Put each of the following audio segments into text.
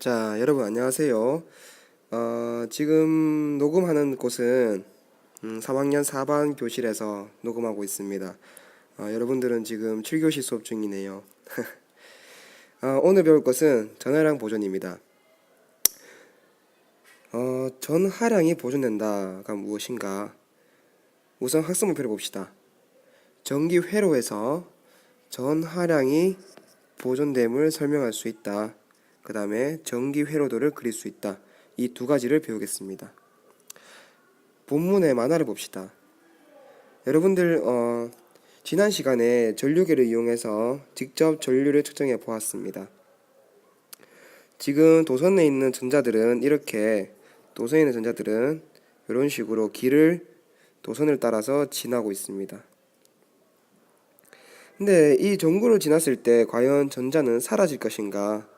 자, 여러분 안녕하세요. 어, 지금 녹음하는 곳은 음, 3학년 4반 교실에서 녹음하고 있습니다. 어, 여러분들은 지금 7교시 수업 중이네요. 어, 오늘 배울 것은 전하량 보존입니다. 어, 전하량이 보존된다가 무엇인가? 우선 학습 목표를 봅시다. 전기 회로에서 전하량이 보존됨을 설명할 수 있다. 그 다음에 전기 회로도를 그릴 수 있다. 이 두 가지를 배우겠습니다. 본문의 만화를 봅시다. 여러분들 어, 지난 시간에 전류계를 이용해서 직접 전류를 측정해 보았습니다. 지금 도선에 있는 전자들은 이렇게 도선에 있는 전자들은 이런 식으로 길을 도선을 따라서 지나고 있습니다. 근데 이 전구를 지났을 때 과연 전자는 사라질 것인가?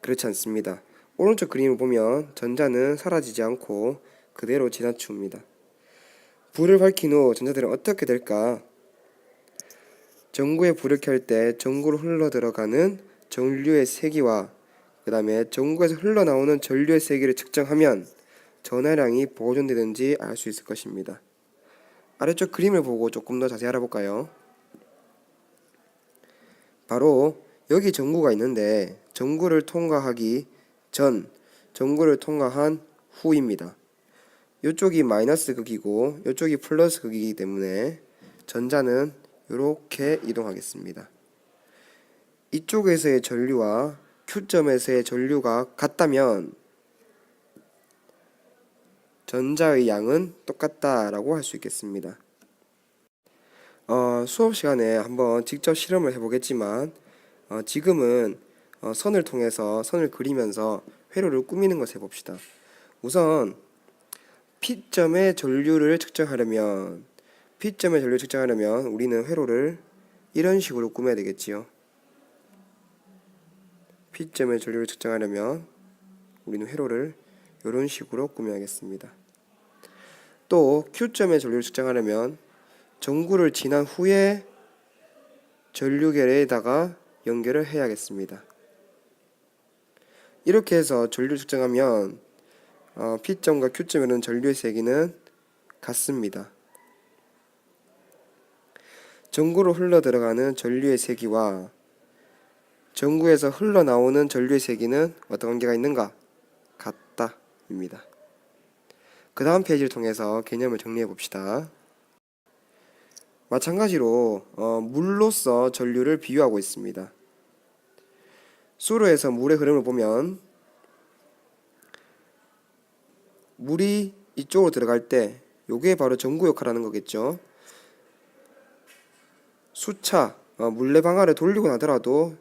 그렇지 않습니다. 오른쪽 그림을 보면 전자는 사라지지 않고 그대로 지나칩니다. 불을 밝힌 후 전자들은 어떻게 될까? 전구에 불을 켤 때 전구로 흘러 들어가는 전류의 세기와 그 다음에 전구에서 흘러나오는 전류의 세기를 측정하면 전하량이 보존되는지 알 수 있을 것입니다. 아래쪽 그림을 보고 조금 더 자세히 알아볼까요? 바로 여기 전구가 있는데 전구를 통과하기 전, 전구를 통과한 후입니다. 이쪽이 마이너스 극이고 이쪽이 플러스 극이기 때문에 전자는 이렇게 이동하겠습니다. 이쪽에서의 전류와 Q점에서의 전류가 같다면 전자의 양은 똑같다라고 할 수 있겠습니다. 어, 수업 시간에 한번 직접 실험을 해보겠지만 어, 지금은 어, 선을 통해서 선을 그리면서 회로를 꾸미는 것을 해봅시다. 우선 P점의 전류를 측정하려면 P점의 전류를 측정하려면 우리는 회로를 이런 식으로 꾸며야 되겠지요. P점의 전류를 측정하려면 우리는 회로를 이런 식으로 꾸며야겠습니다. 또 Q점의 전류를 측정하려면 전구를 지난 후에 전류계에다가 연결을 해야겠습니다. 이렇게 해서 전류 측정하면 어, P점과 Q점에는 전류의 세기는 같습니다. 전구로 흘러 들어가는 전류의 세기와 전구에서 흘러나오는 전류의 세기는 어떤 관계가 있는가? 같다 입니다. 그 다음 페이지를 통해서 개념을 정리해 봅시다. 마찬가지로 어, 물로서 전류를 비유하고 있습니다. 수로에서 물의 흐름을 보면 물이 이쪽으로 들어갈 때 요게 바로 전구 역할을 하는 거겠죠. 수차 어, 물레방아를 돌리고 나더라도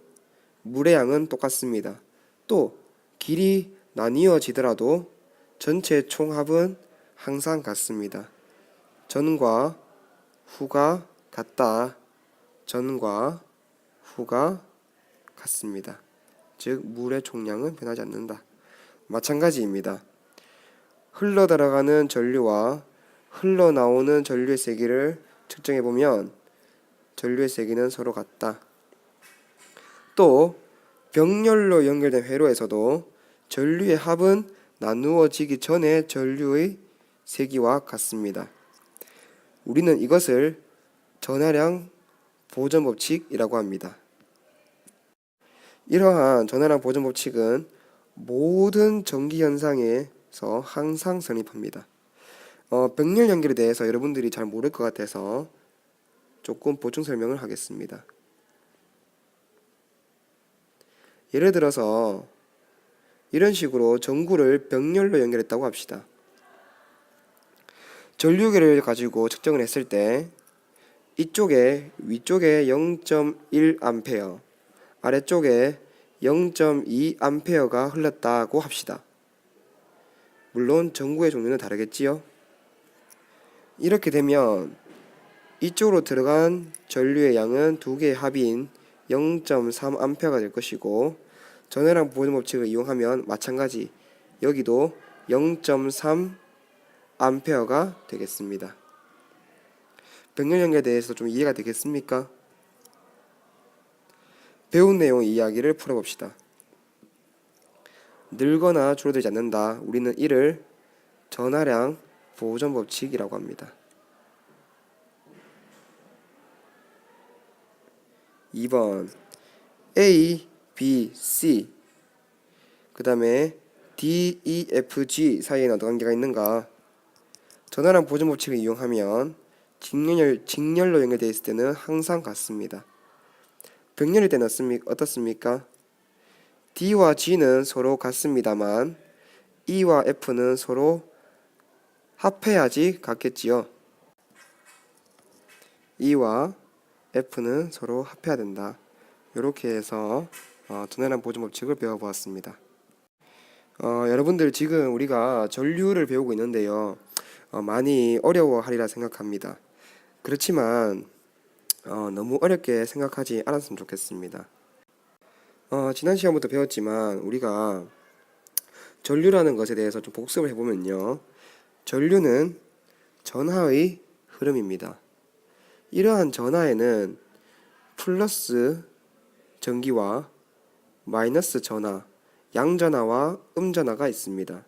물의 양은 똑같습니다. 또 길이 나뉘어지더라도 전체 총합은 항상 같습니다. 전과 후가 같다. 전과 후가 같습니다. 즉 물의 총량은 변하지 않는다. 마찬가지입니다. 흘러 들어가는 전류와 흘러 나오는 전류의 세기를 측정해 보면 전류의 세기는 서로 같다. 또 병렬로 연결된 회로에서도 전류의 합은 나누어지기 전에 전류의 세기와 같습니다. 우리는 이것을 전하량 보존 법칙이라고 합니다. 이러한 전하량 보존 법칙은 모든 전기 현상에서 항상 성립합니다. 어, 병렬 연결에 대해서 여러분들이 잘 모를 것 같아서 조금 보충 설명을 하겠습니다. 예를 들어서 이런 식으로 전구를 병렬로 연결했다고 합시다. 전류계를 가지고 측정을 했을 때 이쪽에 위쪽에 0.1A 아래쪽에 0.2A가 흘렀다고 합시다. 물론 전구의 종류는 다르겠지요. 이렇게 되면 이쪽으로 들어간 전류의 양은 두 개의 합인 0.3A가 될 것이고 전해량 보존 법칙을 이용하면 마찬가지 여기도 0.3 암페어가 되겠습니다. 병렬 연결에 대해서 좀 이해가 되겠습니까? 배운 내용 이야기를 풀어봅시다. 늘거나 줄어들지 않는다. 우리는 이를 전하량 보존 법칙이라고 합니다. 2번 A, B, C 그 다음에 D, E, F, G 사이에는 어떤 관계가 있는가? 전화량 보존 법칙을 이용하면 직렬, 직렬로 연결되어 있을 때는 항상 같습니다. 병렬일 때는 어떻습니- 어떻습니까? D와 G는 서로 같습니다만 E와 F는 서로 합해야지 같겠지요. E와 F는 서로 합해야 된다. 이렇게 해서 어, 전환한 보존 법칙을 배워보았습니다. 어, 여러분들 지금 우리가 전류를 배우고 있는데요. 어, 많이 어려워하리라 생각합니다. 그렇지만 어, 너무 어렵게 생각하지 않았으면 좋겠습니다. 어, 지난 시간부터 배웠지만 우리가 전류라는 것에 대해서 좀 복습을 해보면요. 전류는 전하의 흐름입니다. 이러한 전하에는 플러스 전기와 마이너스 전하, 양전하와 음전하가 있습니다.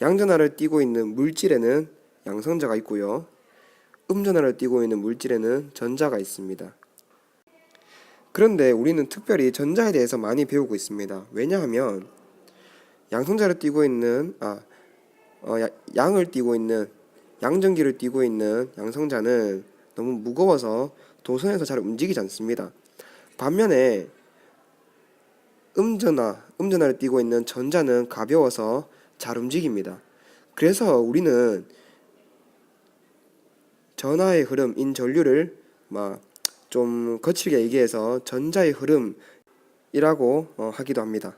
양전하를 띠고 있는 물질에는 양성자가 있고요. 음전하를 띠고 있는 물질에는 전자가 있습니다. 그런데 우리는 특별히 전자에 대해서 많이 배우고 있습니다. 왜냐하면 양성자를 띠고 있는 아 어, 야- 양을 띠고 있는 양전기를 띠고 있는 양성자는 너무 무거워서 도선에서 잘 움직이지 않습니다. 반면에 음전화, 음전화를 띠고 있는 전자는 가벼워서 잘 움직입니다. 그래서 우리는 전하의 흐름 인 전류를 막 좀 거칠게 얘기해서 전자의 흐름이라고 어, 하기도 합니다.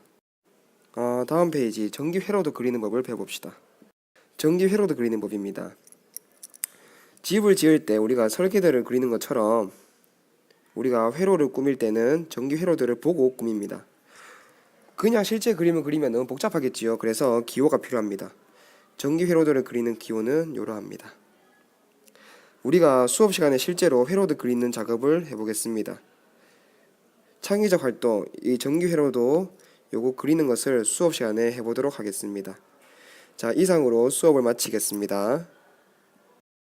어, 다음 페이지 전기 회로도 그리는 법을 배워봅시다. 전기 회로도 그리는 법입니다. 집을 지을 때 우리가 설계도를 그리는 것처럼 우리가 회로를 꾸밀 때는 전기 회로들을 보고 꾸밉니다. 그냥 실제 그림을 그리면 너무 복잡하겠지요. 그래서 기호가 필요합니다. 전기 회로들을 그리는 기호는 이러합니다. 우리가 수업 시간에 실제로 회로드 그리는 작업을 해보겠습니다. 창의적 활동, 이 전기 회로도 요거 그리는 것을 수업 시간에 해보도록 하겠습니다. 자, 이상으로 수업을 마치겠습니다.